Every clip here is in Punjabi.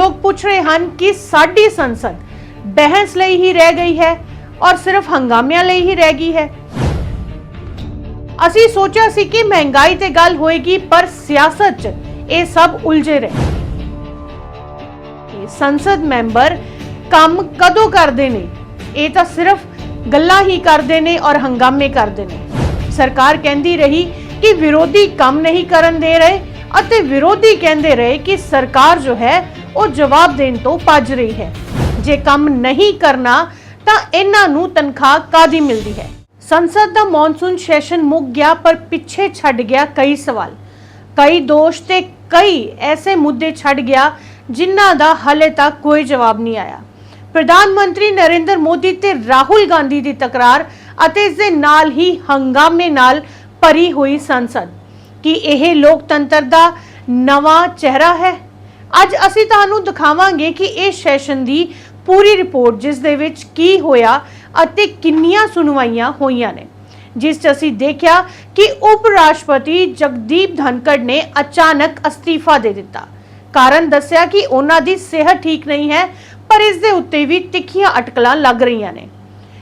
ਲੋਕ ਪੁੱਛ ਰਹੇ ਹਨ ਕਿ ਸਾਡੀ ਸੰਸਦ ਬਹਿਸ ਲਈ ਹੀ ਰਹਿ ਗਈ ਹੈ ਔਰ ਸਿਰਫ ਹੰਗਾਮਿਆਂ ਲਈ ਹੀ ਰਹਿ ਗਈ ਹੈ ਅਸੀਂ ਸੋਚਿਆ ਸੀ ਕਿ ਮਹਿੰਗਾਈ ਤੇ ਗੱਲ ਹੋਏਗੀ ਪਰ ਸਿਆਸਤ 'ਚ ਇਹ ਸਭ ਉਲਝੇ ਰਹੇ ਸੰਸਦ ਮੈਂਬਰ ਕੰਮ ਕਦੋਂ ਕਰਦੇ ਨੇ ਇਹ ਤਾਂ ਸਿਰਫ ਗੱਲਾਂ ਹੀ ਕਰਦੇ ਨੇ ਔਰ ਹੰਗਾਮੇ ਕਰਦੇ ਨੇ ਸਰਕਾਰ ਕਹਿੰਦੀ ਰਹੀ ਕਿ ਵਿਰੋਧੀ ਕੰਮ ਨਹੀਂ ਕਰਨ ਦੇ ਰਹੇ ਅਤੇ ਵਿਰੋਧੀ ਕਹਿੰਦੇ ਰਹੇ ਕਿ ਸਰਕਾਰ ਜੋ ਹੈ ਉਹ ਜਵਾਬ ਦੇਣ ਤੋਂ ਭੱਜ ਰਹੀ ਹੈ। ਜੇ ਕੰਮ ਨਹੀਂ ਕਰਨਾ, ਤਾਂ ਇਹਨਾਂ ਨੂੰ ਤਨਖਾਹ ਕਾਦੀ ਮਿਲਦੀ ਹੈ? ਸੰਸਦ ਦਾ ਮੌਨਸੂਨ ਸੈਸ਼ਨ ਮੁੱਕ ਗਿਆ, ਪਰ ਪਿੱਛੇ ਛੱਡ ਗਿਆ ਕਈ ਸਵਾਲ। ਕਈ ਦੋਸ਼ ਤੇ ਕਈ ਐਸੇ ਮੁੱਦੇ ਛੱਡ ਗਿਆ, ਜਿਨ੍ਹਾਂ ਦਾ ਹਲੇ ਤੱਕ ਕੋਈ ਜਵਾਬ ਨਹੀਂ ਆਇਆ। ਪ੍ਰਧਾਨ ਮੰਤਰੀ ਨਰਿੰਦਰ ਮੋਦੀ ਤੇ ਰਾਹੁਲ ਗਾਂਧੀ ਦੀ ਤਕਰਾਰ ਅਤੇ ਇਸ ਦੇ ਨਾਲ ਹੀ ਹੰਗਾਮੇ ਨਾਲ ਭਰੀ ਹੋਈ ਸੰਸਦ। ਕੀ ਇਹ ਲੋਕਤੰਤਰ ਦਾ ਨਵਾਂ ਚਿਹਰਾ ਹੈ? ਅੱਜ ਅਸੀਂ ਤੁਹਾਨੂੰ ਦਿਖਾਵਾਂਗੇ ਕਿ ਇਹ ਸੈਸ਼ਨ ਦੀ ਪੂਰੀ ਰਿਪੋਰਟ ਜਿਸ ਦੇ ਵਿੱਚ ਕੀ ਹੋਇਆ ਅਤੇ ਕਿੰਨੀਆਂ ਸੁਣਵਾਈਆਂ ਹੋਈਆਂ ਨੇ, ਜਿਸ 'ਚ ਅਸੀਂ ਦੇਖਿਆ ਕਿ ਉਪ ਰਾਸ਼ਟਰਪਤੀ ਜਗਦੀਪ ਧਨਕੜ ਨੇ ਅਚਾਨਕ ਅਸਤੀਫਾ ਦੇ ਦਿੱਤਾ। ਕਾਰਨ ਦੱਸਿਆ ਕਿ ਉਹਨਾਂ ਦੀ ਸਿਹਤ ਠੀਕ ਨਹੀਂ ਹੈ, ਪਰ ਇਸ ਦੇ ਉੱਤੇ ਵੀ ਤਿੱਖੀਆਂ ਅਟਕਲਾਂ ਲੱਗ ਰਹੀਆਂ ਨੇ।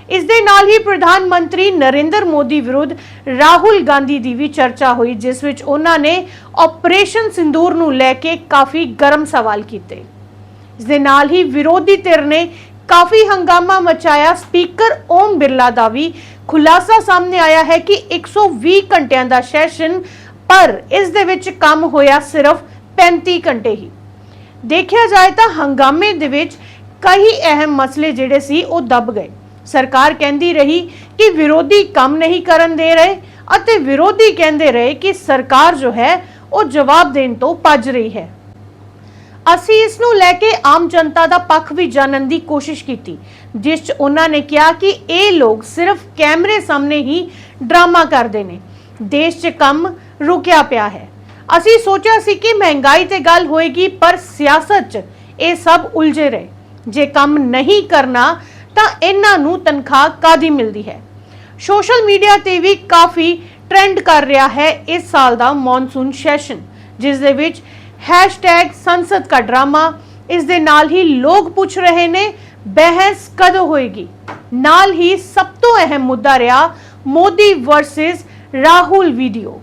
ਇਸ ਦੇ ਨਾਲ ਹੀ ਪ੍ਰਧਾਨ ਮੰਤਰੀ ਨਰਿੰਦਰ ਮੋਦੀ ਵਿਰੁੱਧ ਰਾਹੁਲ ਗਾਂਧੀ ਦੀ ਵੀ ਚਰਚਾ ਹੋਈ, ਜਿਸ ਵਿੱਚ ਉਹਨਾਂ ਨੇ ਆਪਰੇਸ਼ਨ ਸਿੰਦੂਰ ਨੂੰ ਲੈ ਕੇ ਕਾਫੀ ਗਰਮ ਸਵਾਲ ਕੀਤੇ। ਇਸ ਦੇ ਨਾਲ ਹੀ ਵਿਰੋਧੀ ਧਿਰ ਨੇ ਕਾਫੀ ਹੰਗਾਮਾ ਮਚਾਇਆ। ਸਪੀਕਰ ਓਮ ਬਿਰਲਾ ਦਾ ਵੀ ਖੁਲਾਸਾ ਸਾਹਮਣੇ ਆਇਆ ਹੈ ਕਿ 120 ਘੰਟਿਆਂ ਦਾ ਸੈਸ਼ਨ ਪਰ ਇਸ ਦੇ ਵਿੱਚ ਕੰਮ ਹੋਇਆ ਸਿਰਫ 35 ਘੰਟੇ ਹੀ। ਦੇਖਿਆ ਜਾਏ ਤਾਂ ਹੰਗਾਮੇ ਦੇ ਵਿੱਚ ਕਈ ਅਹਿਮ ਮਸਲੇ ਜਿਹੜੇ ਸੀ ਉਹ ਦਬ ਗਏ। ਸਰਕਾਰ ਕਹਿੰਦੀ ਰਹੀ ਕਿ ਵਿਰੋਧੀ ਕੰਮ ਨਹੀਂ ਕਰਨ ਦੇ ਰਹੇ ਅਤੇ ਵਿਰੋਧੀ ਕਹਿੰਦੇ ਰਹੇ ਕਿ ਸਰਕਾਰ ਜੋ ਹੈ, ਉਹ ਜਵਾਬ ਦੇਣ ਤੋਂ ਭੱਜ ਰਹੀ ਹੈ। ਅਸੀਂ ਇਸ ਨੂੰ ਲੈ ਕੇ ਆਮ ਜਨਤਾ ਦਾ ਪੱਖ ਵੀ ਜਾਣਨ ਦੀ ਕੋਸ਼ਿਸ਼ ਕੀਤੀ, ਜਿਸ 'ਚ ਉਹਨਾਂ ਨੇ ਕਿਹਾ ਕਿ ਇਹ ਲੋਕ ਸਿਰਫ ਕੈਮਰੇ ਸਾਹਮਣੇ ਹੀ ਡਰਾਮਾ ਕਰਦੇ ਨੇ। ਦੇਸ਼ 'ਚ ਕੰਮ ਰੁਕਿਆ ਪਿਆ ਹੈ। ਅਸੀਂ ਸੋਚਿਆ ਸੀ ਕਿ ਮਹਿੰਗਾਈ ਤੇ ਗੱਲ ਹੋਏਗੀ, ਪਰ ਸਿਆਸਤ 'ਚ ਇਹ ਸਭ ਉਲਝੇ ਰਹੇ। ਜੇ ਕੰਮ ਨਹੀਂ ਕਰਨਾ ਤਾਂ ਇਹਨਾਂ ਨੂੰ ਤਨਖਾਹ ਕਾਦੀ ਮਿਲਦੀ ਹੈ? ਸੋਸ਼ਲ ਮੀਡੀਆ ਤੇ ਵੀ ਕਾਫੀ ਟ੍ਰੈਂਡ ਕਰ ਰਿਹਾ ਹੈ ਇਸ ਸਾਲ ਦਾ ਮੌਨਸੂਨ ਸੈਸ਼ਨ ਜਿਸ ਦੇ ਵਿੱਚ ਸੰਸਦ ਦਾ ਡਰਾਮਾ, ਇਸ ਦੇ ਨਾਲ ਹੀ ਲੋਕ ਪੁੱਛ ਰਹੇ ਨੇ, ਬਹਿਸ ਕਦੋਂ ਹੋਏਗੀ? ਨਾਲ ਹੀ ਸਭ ਤੋਂ ਅਹਿਮ ਮੁੱਦਾ ਰਿਹਾ ਮੋਦੀ ਵਰਸਸ ਰਾਹੁਲ ਵੀਡੀਓ।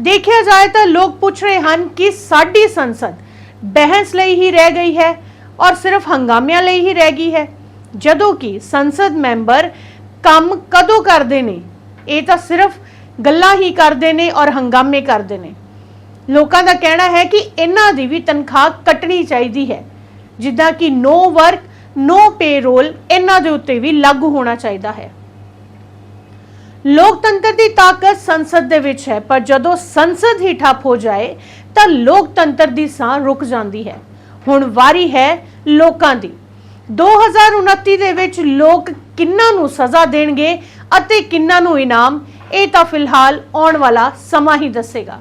ਦੇਖਿਆ ਜਾਏ ਤਾਂ ਲੋਕ ਪੁੱਛ ਰਹੇ ਹਨ ਕਿ ਸਾਡੀ ਸੰਸਦ ਬਹਿਸ ਲਈ ਹੀ ਰਹਿ ਗਈ ਹੈ ਔਰ ਸਿਰਫ ਹੰਗਾਮਿਆਂ ਲਈ ਹੀ ਰਹਿ ਗਈ ਹੈ। ਜਦੋਂ ਕਿ ਸੰਸਦ ਮੈਂਬਰ ਕੰਮ ਕਦੋਂ ਕਰਦੇ ਨੇ? ਇਹ ਤਾਂ ਸਿਰਫ ਗੱਲਾਂ ਹੀ ਕਰਦੇ ਨੇ ਔਰ ਹੰਗਾਮੇ ਕਰਦੇ ਨੇ। ਲੋਕਾਂ ਦਾ ਕਹਿਣਾ ਹੈ ਕਿ ਇਹਨਾਂ ਦੀ ਵੀ ਤਨਖਾਹ ਕੱਟਣੀ ਚਾਹੀਦੀ ਹੈ। ਜਿੱਦਾਂ ਕਿ ਨੋ ਵਰਕ, ਨੋ ਪੇਰੋਲ, ਇਹਨਾਂ ਦੇ ਉੱਤੇ ਵੀ ਲਾਗੂ ਹੋਣਾ ਚਾਹੀਦਾ ਹੈ। ਲੋਕਤੰਤਰ ਦੀ ਤਾਕਤ ਸੰਸਦ ਦੇ ਵਿੱਚ ਹੈ, ਪਰ ਜਦੋਂ ਸੰਸਦ ਹੀ ਠੱਪ ਹੋ ਜਾਏ, ਤਾਂ ਲੋਕਤੰਤਰ ਦੀ ਸਾਹ ਰੁਕ ਜਾਂਦੀ ਹੈ। ਹੁਣ ਵਾਰੀ ਹੈ ਲੋਕਾਂ ਦੀ। 2029 ਦੇ ਵਿੱਚ ਲੋਕ ਕਿੰਨਾਂ ਨੂੰ ਸਜ਼ਾ ਦੇਣਗੇ ਅਤੇ ਕਿੰਨਾਂ ਨੂੰ ਇਨਾਮ, ਇਹ ਤਾਂ ਫਿਲਹਾਲ ਆਉਣ ਵਾਲਾ ਸਮਾਂ ਹੀ ਦੱਸੇਗਾ।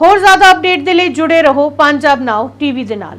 ਹੋਰ ਜ਼ਿਆਦਾ ਅਪਡੇਟ ਦੇ ਲਈ ਜੁੜੇ ਰਹੋ ਪੰਜਾਬ ਨਾਓ ਟੀਵੀ ਦੇ ਨਾਲ।